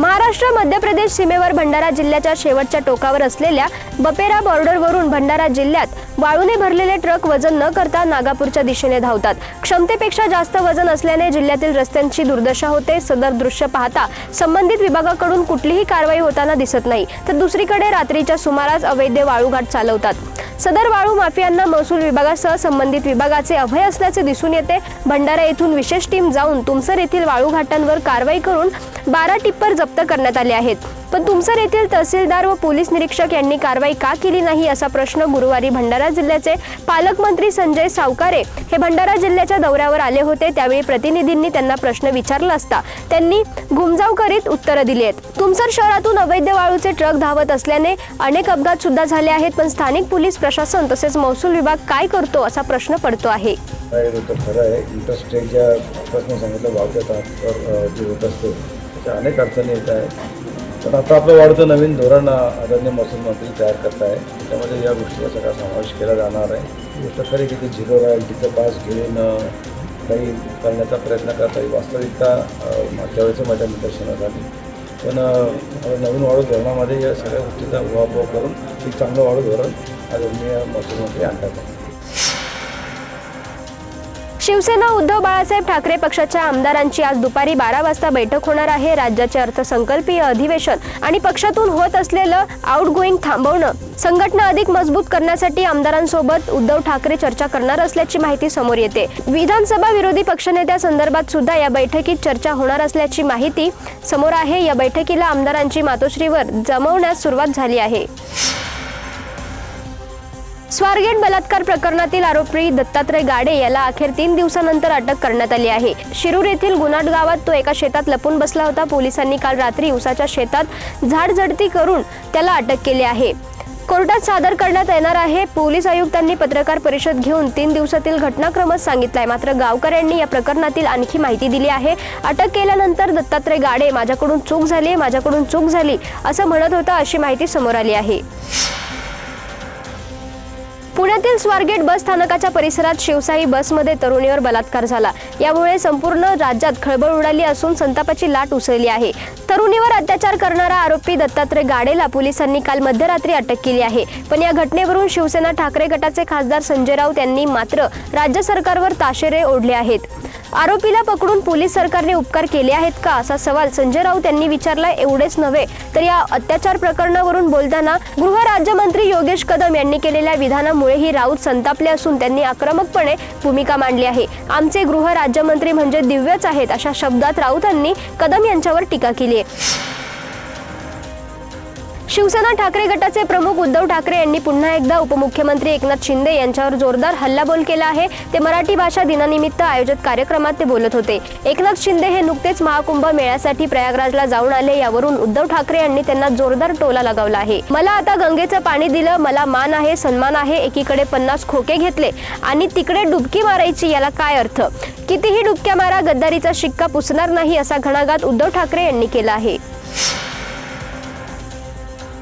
महाराष्ट्र मध्य प्रदेश सीमेवर भंडारा जिल्ह्याच्या शेवटच्या टोकावर असलेल्या बपेरा बॉर्डरवरून भंडारा जिल्ह्यात वाळूने भरलेले ट्रक वजन न करता नागापूरच्या दिशेने धावतात. क्षमतेपेक्षा जास्त वजन असल्याने जिल्ह्यातील रस्त्यांची दुर्दशा होते. सदर दृश्य पाहता संबंधित विभागाकडून कुठलीही कारवाई होताना दिसत नाही. तर दुसरीकडे रात्रीच्या सुमारास अवैध वाळूघाट चालवतात. सदर वाळू माफियांना महसूल विभागासह संबंधित विभागाचे अभय असल्याचे दिसून येते. भंडारा येथून विशेष टीम जाऊन तुमसर येथील वाळू घाटांवर कारवाई करून बारा टिप्पर जप्त करण्यात आले आहेत. पण तुमसर येथील तहसीलदार व पोलीस निरीक्षक यांनी कारवाई का केली नाही असा प्रश्न गुरुवारी भंडारा जिल्ह्याचे पालकमंत्री संजय सावकारे हे भंडारा जिल्ह्याच्या दौऱ्यावर आले होते. त्यावेळी प्रतिनिधींनी त्यांना प्रश्न विचारला असता त्यांनी गुमजाव करीत उत्तरं दिली आहेत. तुमसर शहरातून अवैध वाळूचे ट्रक धावत असल्याने अनेक अपघात सुद्धा झाले आहेत पण स्थानिक पोलीस प्रशासन तसेच महसूल विभाग काय करतो असा प्रश्न पडतो आहे. खरं आहे. इंटरस्टेटच्या आताच सांगितलं वावच्या जे होत असते त्याच्या अनेक अडचणी येत आहे पण आता आपलं वाढतं नवीन धोरण आदरणीय महसूल मंत्री तयार करत आहे त्यामध्ये या गोष्टीचा सगळा समावेश केला जाणार आहे. गोष्ट खरी की ते झिरो रॉयल्टीचं पास घेऊन काही करण्याचा प्रयत्न करत आहे वास्तविकता अ, मागच्या वेळेचं माझ्या निदर्शनं झाली पण नवीन वाढू धोरणामध्ये या सगळ्या गोष्टीचा उहापोह करून एक चांगलं वाढू धोरण आदरणीय महसूल मंत्री आणतात. आहे शिवसेना उद्धव बाळासाहेब ठाकरे पक्षाच्या आमदारांची आज दुपारी बारा वाजता बैठक होणार आहे. राज्याचे अर्थसंकल्पीय अधिवेशन आणि पक्षातून होत असलेलं आउटगोईंग थांबवणं संघटना अधिक मजबूत करण्यासाठी आमदारांसोबत उद्धव ठाकरे चर्चा करणार असल्याची माहिती समोर येते. विधानसभा विरोधी पक्षनेत्या संदर्भात सुद्धा या बैठकीत चर्चा होणार असल्याची माहिती समोर आहे. या बैठकीला आमदारांची मातोश्रीवर जमवण्यास सुरुवात झाली आहे. स्वारगेट बलात्कार प्रकरणातील आरोपी दत्तात्रय गाडे याला अखेर तीन दिवसानंतर अटक करण्यात आली आहे. शिरूर येथील गुनाट गावात तो एका शेतात लपून बसला होता. पोलिसांनी काल रात्री उसाच्या शेतात झाडझडती करून त्याला अटक केली आहे. कोर्टात सादर करण्यात येणार आहे. पोलीस आयुक्तांनी पत्रकार परिषद घेऊन तीन दिवसातील घटनाक्रमच सांगितलाय. मात्र गावकऱ्यांनी या प्रकरणातील आणखी माहिती दिली आहे. अटक केल्यानंतर दत्तात्रय गाडे माझ्याकडून चूक झाली माझ्याकडून चूक झाली असं म्हणत होता अशी माहिती समोर आली आहे. पुण्यातील स्वारगेट बस स्थानकाच्या परिसरात शिवशाही बसमध्ये तरुणीवर बलात्कार झाला. यामुळे संपूर्ण राज्यात खळबळ उडाली असून संतापाची लाट उसळली आहे. तरुणीवर अत्याचार करणारा आरोपी दत्तात्रय गाडेला पोलिसांनी काल मध्यरात्री अटक केली आहे. पण या घटनेवरून शिवसेना ठाकरे गटाचे खासदार संजय राऊत यांनी मात्र राज्य सरकारवर ताशेरे ओढले आहेत. आरोपीला पकडून पोलीस सरकारने उपकार केले आहेत का असा सवाल संजय राऊत यांनी विचारला एवढेच नव्हे तर या अत्याचार प्रकरणावरून बोलताना गृह राज्यमंत्री योगेश कदम यांनी केलेल्या विधानामुळेही राऊत संतापले असून त्यांनी आक्रमकपणे भूमिका मांडली आहे. आमचे गृह राज्यमंत्री म्हणजे दिव्यच आहेत अशा शब्दात राऊतांनी कदम यांच्यावर टीका केली आहे. शिवसेना ठाकरे गटाचे प्रमुख उद्धव ठाकरे यांनी पुन्हा एकदा उपमुख्यमंत्री एकनाथ शिंदे यांच्यावर जोरदार हल्लाबोल केला आहे. ते मराठी भाषा दिनानिमित्त आयोजित कार्यक्रमात ते बोलत होते. एकनाथ शिंदे हे नुकतेच महाकुंभ मेळ्यासाठी प्रयागराजला जाऊन आले. यावरून उद्धव ठाकरे यांनी त्यांना जोरदार टोला लगावला आहे. मला आता गंगेचं पाणी दिलं. मला मान आहे सन्मान आहे. एकीकडे पन्नास खोके घेतले. आणि तिकडे डुबकी मारायची याला काय अर्थ? कितीही डुबक्या मारा गद्दारीचा शिक्का पुसणार नाही असा घणाघात उद्धव ठाकरे यांनी केला आहे.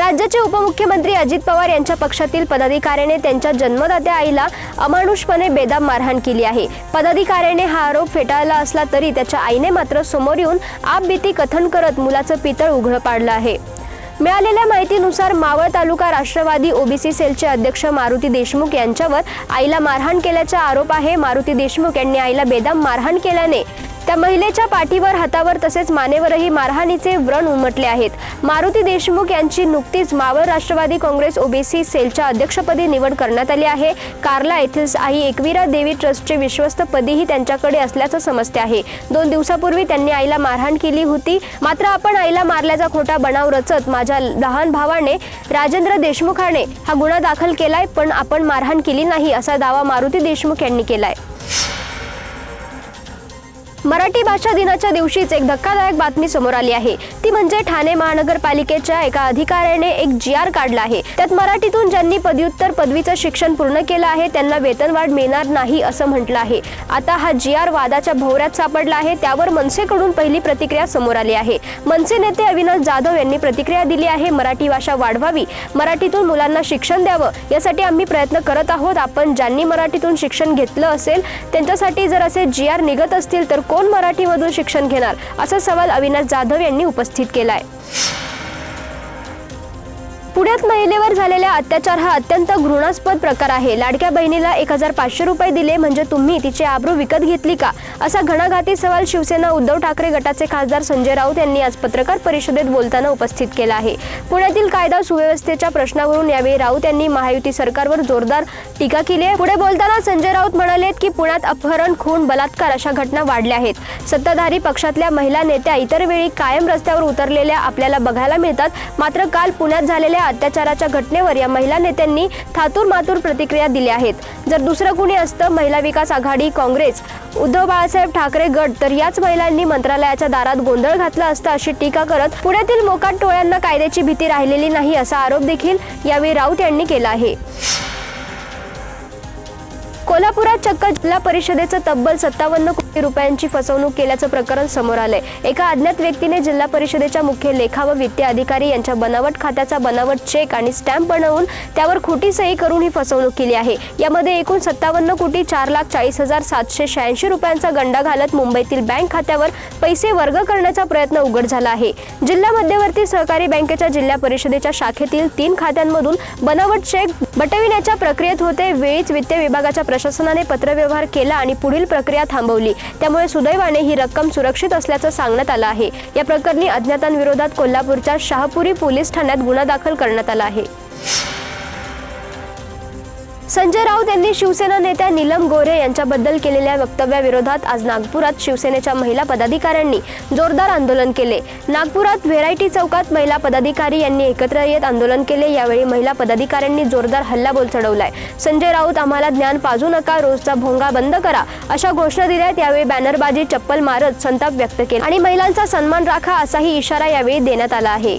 राज्याचे उपमुख्यमंत्री अजित पवार यांच्या पक्षातील पदाधिकाऱ्याने त्यांच्या जन्मदात्या आईला अमानुषपणे बेदाम मारहाण केली आहे. पदाधिकाऱ्याने हा आरोप फेटाळला असला तरी त्याच्या आईने मात्र समोर येऊन आपबीती कथन करत मुलाचं पितळ उघडं पाडलं आहे. मिळालेल्या माहितीनुसार मावळ तालुका राष्ट्रवादी ओबीसी सेलचे अध्यक्ष मारुती देशमुख यांच्यावर आईला मारहाण केल्याचा आरोप आहे. मारुती देशमुख यांनी आईला बेदाम मारहाण केल्याने त्या महिलेच्या पाठीवर हातावर तसेच मानेवरही मारहाणीचे व्रण उमटले आहेत. मारुती देशमुख यांची नुकतीच मावळ राष्ट्रवादी काँग्रेस ओबीसी सेलच्या अध्यक्षपदी निवड करण्यात आली आहे. कार्ला येथील आई एकवीरा देवी ट्रस्टचे विश्वस्त पदीही त्यांच्याकडे असल्याचं समजते आहे. दोन दिवसापूर्वी त्यांनी आईला मारहाण केली होती. मात्र आपण आईला मारल्याचा खोटा बनाव रचत माझ्या लहान भावाने राजेंद्र देशमुखाने हा गुन्हा दाखल केलाय पण आपण मारहाण केली नाही असा दावा मारुती देशमुख यांनी केलाय. मराठी भाषा दिनाच्या दिवशीच एक धक्कादायक बातमी समोर आली आहे. ती म्हणजे ठाणे महानगरपालिकेच्या एका अधिकाऱ्याने एक जी आर काढला आहे. त्यात मराठीतून ज्यांनी पदव्युत्तर पदवीचं शिक्षण पूर्ण केलं आहे त्यांना वेतनवाढ मिळणार नाही असं म्हटलं आहे. आता हा जी आर वादाच्या भोवऱ्यात सापडला आहे त्यावर मनसेकडून पहिली प्रतिक्रिया समोर आली आहे. मनसे नेते अविनाश जाधव यांनी प्रतिक्रिया दिली आहे मराठी भाषा वाढवावी मराठीतून मुलांना शिक्षण द्यावं यासाठी आम्ही प्रयत्न करत आहोत. आपण ज्यांनी मराठीतून शिक्षण घेतलं असेल त्यांच्यासाठी जर असे जी आर निघत असतील तर कोण मराठीमधून शिक्षण घेणार? असा सवाल अविनाश जाधव यांनी उपस्थित केलाय. पुण्यात महिलेवर झालेला अत्याचार हा अत्यंत घृणास्पद प्रकार आहे. लाडक्या बहिणीला एक हजार पाचशे रुपये दिले म्हणजे तुम्ही तिची आबरू विकत घेतली का? असा घणाघाती सवाल शिवसेना उद्धव ठाकरे गटाचे खासदार संजय राऊत यांनी आज पत्रकार परिषदेत बोलताना उपस्थित केला आहे. पुण्यातील कायदा सुव्यवस्थेच्या प्रश्नावरून यावेळी राऊत यांनी महायुती सरकारवर जोरदार टीका केली आहे. पुढे बोलताना संजय राऊत म्हणाले की पुण्यात अपहरण खून बलात्कार अशा घटना वाढल्या आहेत. सत्ताधारी पक्षातल्या महिला नेत्या इतर वेळी कायम रस्त्यावर उतरलेल्या आपल्याला बघायला मिळतात. मात्र काल पुण्यात झालेल्या अत्याचाराच्या घटनेवर या महिला नेत्यांनी थातूर मातूर प्रतिक्रिया दिल्या आहेत. जर दुसरं कुणी असतं महिला विकास आघाडी काँग्रेस उद्धव बाळासाहेब ठाकरे गट तर याच महिलांनी मंत्रालयाच्या दारात गोंधळ घातला असता अशी टीका करत पुण्यातील मोकाट टोळ्यांना कायद्याची भीती राहिलेली नाही असा आरोप देखील यावेळी राऊत यांनी केला आहे. कोल्हापुरात चक्क जिल्हा परिषदेचं तब्बल सत्तावन्न कोटी रुपयांची फसवणूक केल्याचं प्रकरण समोर आलंय. एका अज्ञात व्यक्तीने जिल्हा परिषदेच्या मुख्य लेखा व वित्तीय अधिकारी यांच्या बनावट खात्याचा बनावट चेक आणि स्टॅम्प बनवून त्यावर खोटी सही करून ही फसवणूक केली आहे. यामध्ये एकूण सत्तावन्न कोटी चार लाख चाळीस हजार सातशे शहाऐंशी रुपयांचा गंडा घालत मुंबईतील बँक खात्यावर पैसे वर्ग करण्याचा प्रयत्न उघड झाला आहे. जिल्हा मध्यवर्ती सहकारी बँकेच्या जिल्हा परिषदेच्या शाखेतील तीन खात्यांमधून बनावट चेक बटविण्याच्या प्रक्रियेत होते. वेळीच वित्त विभागाच्या प्रशासनाने पत्रव्यवहार केला आणि पुढील प्रक्रिया थांबवली. त्यामुळे सुदैवाने ही रक्कम सुरक्षित असल्याचं सांगण्यात आलं आहे. या प्रकरणी अज्ञातांविरोधात कोल्हापूरच्या शहापुरी पोलीस ठाण्यात गुन्हा दाखल करण्यात आला आहे. संजय राऊत यांनी शिवसेना नेत्या नीलम गोरे यांच्याबद्दल केलेल्या वक्तव्याविरोधात आज नागपुरात शिवसेनेच्या महिला पदाधिकाऱ्यांनी जोरदार आंदोलन केले. नागपुरात व्हेरायटी चौकात महिला पदाधिकारी यांनी एकत्र येत आंदोलन केले. यावेळी महिला पदाधिकाऱ्यांनी जोरदार हल्लाबोल चढवलाय. संजय राऊत आम्हाला ज्ञान पाजू नका रोजचा भोंगा बंद करा अशा घोषणा दिल्यात. यावेळी बॅनरबाजी चप्पल मारत संताप व्यक्त केला. आणि महिलांचा सन्मान राखा असाही इशारा यावेळी देण्यात आला आहे.